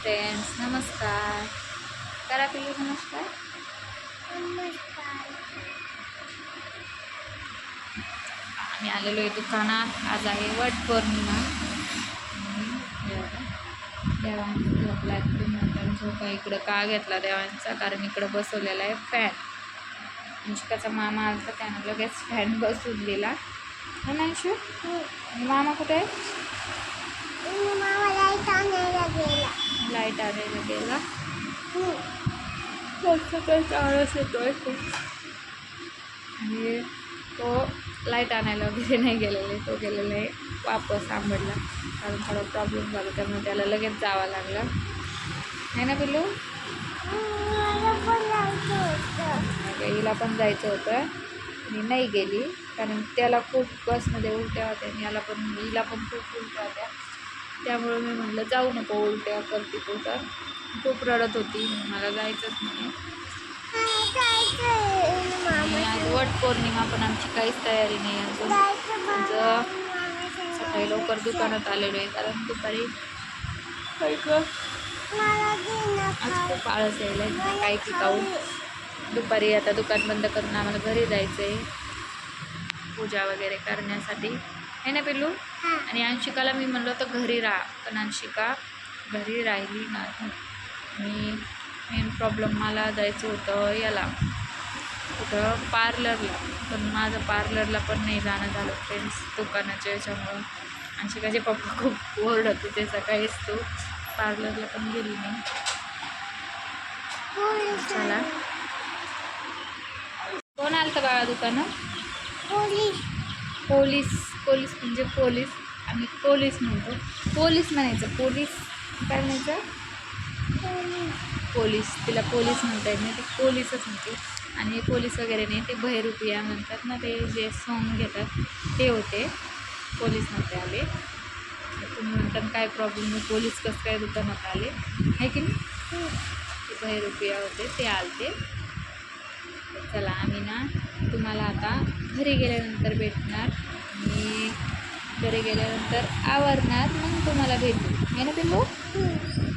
Friends नमस्कार. करा पिल्लू नमस्कार. आम्ही आलेलो आहे दुकानात. आज आहे वट पौर्णिमा. देवांचा झोपला झोपा इकडं का घेतला देवांचा? कारण इकडं बसवलेला आहे फॅन अंशिकाचा मामा आला त्यानं लगेच फॅन बसवून दिला हो. ना अंशू मामा कुठे आहे? लाइट आलेला गेला सकाळी आळस येतोय खूप आणि तो लाइट आणायला वगैरे नाही गेलेले तो गेलेला आहे वापस आंबडला. कारण थोडा प्रॉब्लेम झाला त्यामुळे त्याला लगेच जावं लागलं. आहे ना पिल्लू? मग हिला पण जायचं होतं. आणि नाही गेली कारण त्याला खूप बसमध्ये उलट्या होत्या आणि याला पण हिला पण खूप उलट्या होत्या. त्यामुळे मी म्हटलं जाऊ नको उलट्या करते तू तर खूप रडत होती मला जायचंच नाही आणि आज वट पौर्णिमा पण आमची काहीच तयारी नाही अजून. आमचं सकाळी लवकर दुकानात आलेलो आहे कारण दुपारी आज खूप आळस यायला आहे. काही पिकाऊ दुपारी आता दुकान बंद करून आम्हाला घरी जायचं आहे पूजा वगैरे करण्यासाठी. आहे ना पिल्लू? आणि अंशिकाला मी म्हणलं होतं घरी राहा पण अंशिका घरी राहिली नाही. आणि मेन प्रॉब्लेम मला जायचं होतं याला. कुठं पार्लरला पण माझं पार्लरला पण नाही जाणं झालं फ्रेंड्स दुकानाच्या याच्यामुळं. अंशिकाचे पप्पा खूप ओरडत होते सकाळीच तू पार्लरला पण गेली नाही. चला. कोण आलं तर बाळा दुकानात? पोलीस. पोलीस. पोलीस म्हणजे पोलीस आम्ही पोलीस म्हणतो. पोलीस म्हणायचं पोलीस काय म्हणायचं? पोलीस तिला पोलीस म्हणता येत नाही ती पोलीसच म्हणते. आणि पोलीस वगैरे नाही ते बहिरुपिया म्हणतात ना ते जे सॉंग घेतात ते होते. पोलीस म्हणते आले. तुम्ही म्हणतात काय प्रॉब्लेम नाही पोलीस कसं काय दुकानात आले? आहे की नाही? ते बहिरुपिया होते ते आलते. चला आम्ही ना तुम्हाला आता घरी गेल्यानंतर भेटणार. आणि घरी गेल्यानंतर आवरणार मग तुम्हाला भेटू. आहे ना पिल्लू?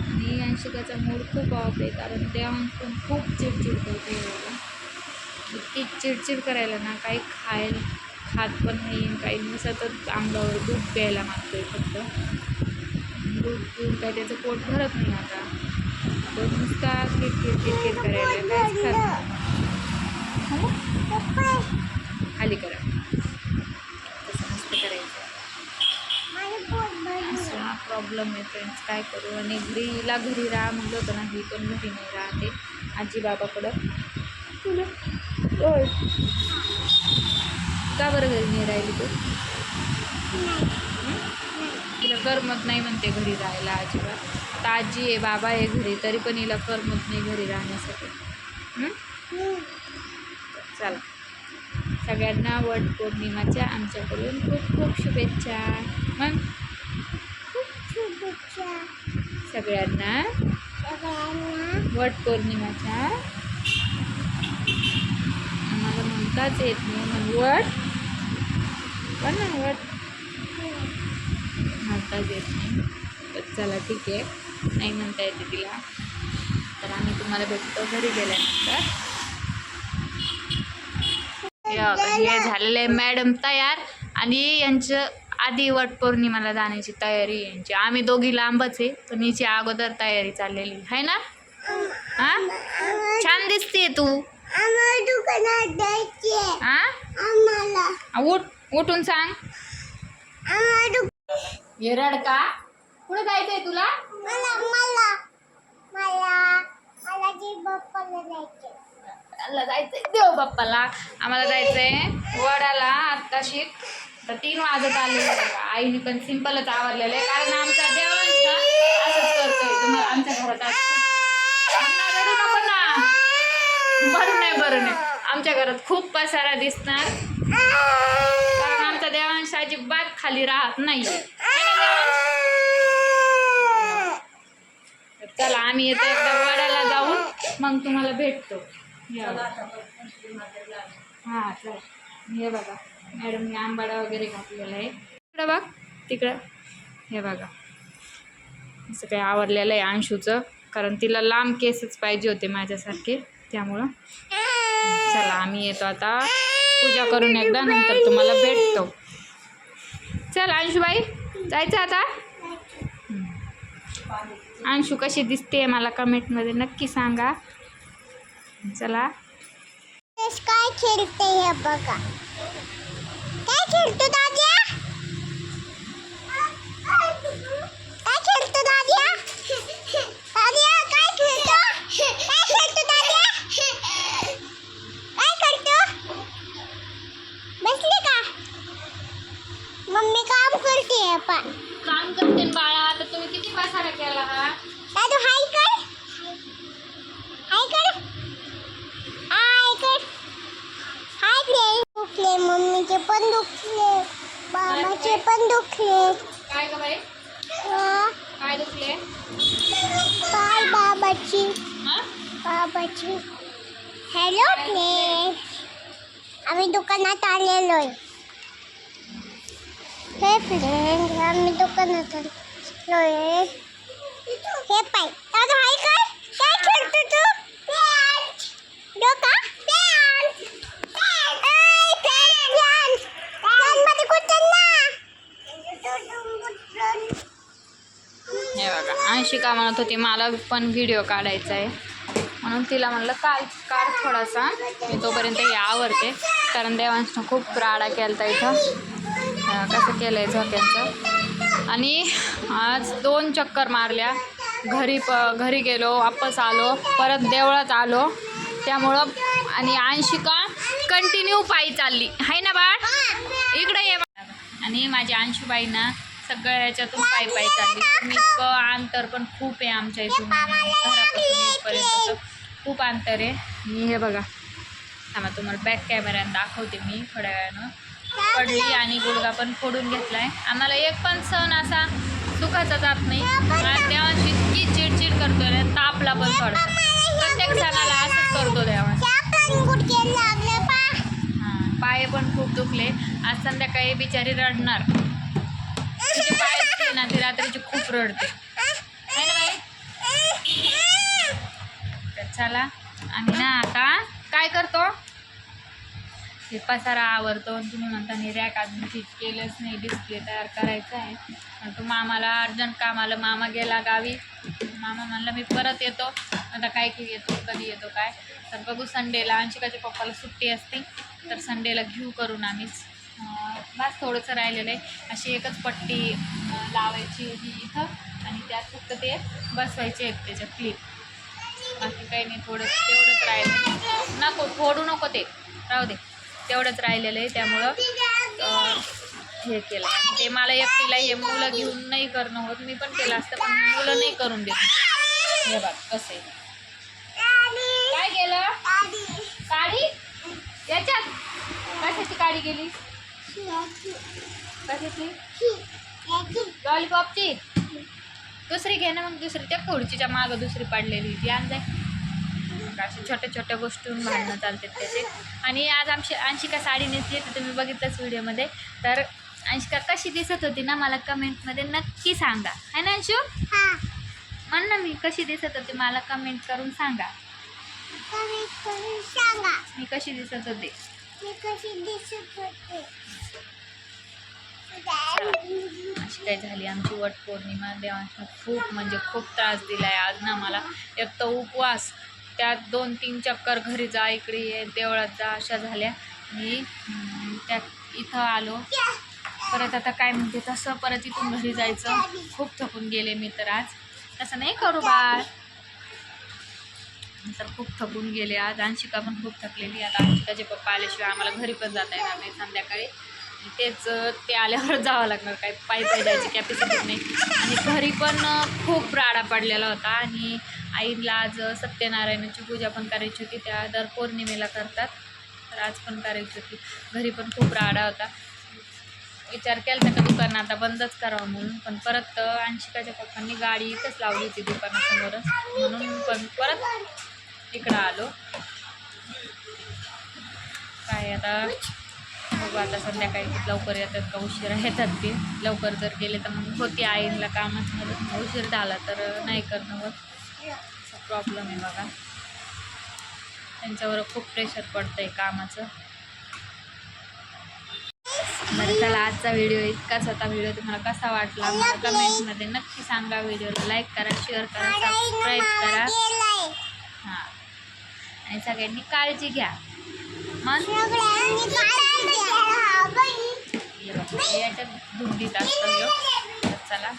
आणि अंशिकाचा मूड खूप ऑफ आहे कारण देवांश पण खूप चिडचिड करते यायला इतकी चिडचिड करायला ना काही खायला खात पण नाही काही सतत अंगावर दूध प्यायला मागतोय फक्त. दूध पिऊन काय त्याचं पोट भरत नाही आता. तो नुसता किरकिर किरकिर करायला काहीच खात नाही? खाली करा तसं नसतं करायचं असा प्रॉब्लेम आहे फ्रेंड्स काय करू? आणि घरीला घरी राहा म्हणलं होतं ना ही पण घरी नाही राहते. आजी बाबाकडं का बरं घरी नाही राहिली तू? तिला करमत नाही म्हणते घरी राहायला अजिबात. आता आजी आहे बाबा आहे घरी तरी पण हिला करमत नाही घरी राहण्यासाठी. चला. सगळ्यांना वट पौर्णिमाच्या आमच्याकडून खूप खूप शुभेच्छा. मग सगळ्यांना वट पौर्णिमाच्या. आम्हाला म्हणताच येत नाही मग वट. पण ना वट. म्हणताच येत नाही. तर चला ठीक आहे. नाही म्हणता येते तिला. तर आम्ही तुम्हाला भेटतो घरी गेल्यानंतर. हे झालेलं आहे मॅडम तयार. आणि यांचं आधी वट पौर्णिमाला जाण्याची तयारी यांची. आम्ही दोघी लांबच आहे पण हिची अगोदर तयारी चाललेली. आहे ना? हा? छान दिसते तू. हा? उठ उठून सांग. हे रडका कुठे जायचंय तुला? मला जायचंय देव बाप्पाला. आम्हाला जायचंय वडाला आत्ताशी. तर तीन वाजत आले. आईने पण सिंपलच आवरलेलं आहे. कारण आमचा देवांश असंच करतोय. तुम्हाला आमच्या घरात खूप रडू नको ना बरं नाही बरं नाही. आमच्या घरात खूप पसारा दिसणार. कारण आमचा देवांश अजिबात खाली राहत नाही चला आम्ही येतो एकदा वड्याला जाऊन. मग तुम्हाला भेटतो. या. हा चला. हे बघा. मॅडमने आंबाडा वगैरे घातलेला आहे. तिकडं बघ तिकडं. हे बघा. असं काही आवडलेलं आहे अंशूचं कारण तिला लांब केसच पाहिजे होते माझ्यासारखे त्यामुळं. चला आम्ही येतो आता. पूजा करून एकदा नंतर तुम्हाला भेटतो. चल अंशूबाई जायचं आता? अंशू कशी दिसते मला कमेंटमध्ये नक्की सांगा. चला. काय खेळते हे बघा. काय खेळतो दाद्या काय दुखले बाबाचे पण दुखले काय ग बाई? हा, काय दुखले पाय बाबाची हा? बाबाची हॅलो प्ले आम्ही दुकानात आलेलो आहे। हे फ्रेंड आम्ही दुकानात आलेलो आहे। हे पाय दादा हाय काय अंशिका म्हणत होती मला पण व्हिडिओ काढायचा आहे. म्हणून तिला म्हणलं काल काढ थोडासा मी तोपर्यंत हे आवडते कारण देवांशनं खूप राडा केला इथं. कसं केलं आहे झोक्यांचं. आणि आज दोन चक्कर मारल्या. घरी प घरी गेलो वापस आलो परत देवळात आलो. त्यामुळं आणि अंशिका कंटिन्यू पायी चालली. आहे ना बाळ? इकडे ये आणि माझी अंशुबाईंना सगळ्या याच्यातून पायी पायी चालली. तुम्ही इतकं अंतर पण खूप आहे आमच्या इथून. घरापासून इथपर्यंतचं खूप अंतर आहे. आणि हे बघा. थांबा तुम्हाला बॅक कॅमेऱ्यानं दाखवते मी थोड्या वेळानं. पडली आणि गुडगा पण फोडून घेतलाय. आम्हाला एक पण सण असा सुखाचा जात नाही. देवांशी इतकी चिडचिड करतोय ना तापला पण थोडासा प्रत्येक सणाला असंच करतो देवांशी पण गुडघे लागले पा. हां पाय पण खूप दुखले. आज संध्याकाळी बिचारी रडणार. तिचे पाय असते ना ती रात्रीची खूप रडते. ना बाई? तर चला आम्ही ना आता काय करतो? हे पसारा आवरतो आणि तुम्ही म्हणता नाही रॅक अजून ठीक केलंच नाही डिस्प्ले तयार करायचा आहे. आणि तो मामाला अर्जंट काम आलं मामा गेला गावी. मामा म्हणलं मी परत येतो. आता काय की येतो कधी येतो काय? तर बघू संडेला अंशिकाच्या पप्पाला सुट्टी असते. तर संडेला घेऊ करून आम्हीच. बस थोडंसं राहिलेलं आहे. अशी एकच पट्टी लावायची ही इथं आणि त्यात फक्त ते बसवायचे आहेत त्याच्या क्लिप बाकी काही नाही थोडं तेवढंच राहिलं नको फोडू नको ते. राहू दे. तेवढंच राहिलेलं आहे त्यामुळं हे केलं. आणि ते मला एकटीला हे मुलं घेऊन नाही करणं होत. मी पण केलं असतं पण मुलं नाही करून देत. हे बघ कसं आहे. काय केलं? काढी याच्यात. कशाची काढी गेली लॉलीपॉपची? दुसरी घे ना मग दुसरी. त्या खुर्चीच्या मागं दुसरी पडलेली ती. आण जाय. अशा छोट्या छोट्या गोष्टींहून भांडणं चालतात त्याचे. आणि आज आमची अंशिका साडी नेसली ते तुम्ही बघितलंच व्हिडिओमध्ये. तर अंशिका कशी दिसत होती ना मला कमेंटमध्ये नक्की सांगा. है ना अंशू? म्हण ना मी कशी दिसत होती मला कमेंट करून सांगा. मी कशी दिसत होते? मी कशी दिसत होते अशी काय झाली? आमची वट पौर्णिमा खूप म्हणजे खूप त्रास दिला आहे आज ना मला एक तर उपवास त्यात दोन तीन चक्कर घरी जा इकडे ये देवळात जा अशा झाल्या. मी त्यात इथं आलो. परत आता काय म्हणते? तसं परत इथून घरी जायचं. खूप थकून गेले मी तर आज. तसं नाही करू बाळ. तर खूप थकून गेले. आज अंशिका पण खूप थकलेली आता अंशिकाचे पप्पा आल्याशिवाय आम्हाला घरी पण जाता येणार नाही संध्याकाळी. तेच ते आल्यावरच जावं लागणार. काय पायी पायी जायची कॅपॅसिटी नाही. आणि घरी पण खूप राडा पडलेला होता. आणि आईला आज सत्यनारायणाची पूजा पण करायची होती. त्या दर पौर्णिमेला करतात. तर आज पण करायची होती. घरी पण खूप राडा होता. विचार केला होता का दुकान आता बंदच करावं म्हणून. पण परत अंशिकाच्या पप्पांनी गाडी इथंच लावली होती दुकानासमोरच. म्हणून पण परत इकडं आलो. काय आता? बघू आता संध्याकाळी लवकर येतात का उशिरा येतात ते. लवकर जर गेले तर मग होती आईला कामात मदत. उशीर झाला तर नाही करणं होत. प्रॉब्लेम आहे बघा. त्यांच्यावर खूप प्रेशर पडतं आहे कामाचं. बरं चला आजचा व्हिडिओ इतकाच होता. व्हिडिओ तुम्हाला कसा वाटला? मला कमेंटमध्ये नक्की सांगा. व्हिडिओला लाईक करा शेअर करा सबस्क्राईब करा. आणि सगळ्यांनी काळजी घ्या. हे याच्यात धुंदीत असतं चला.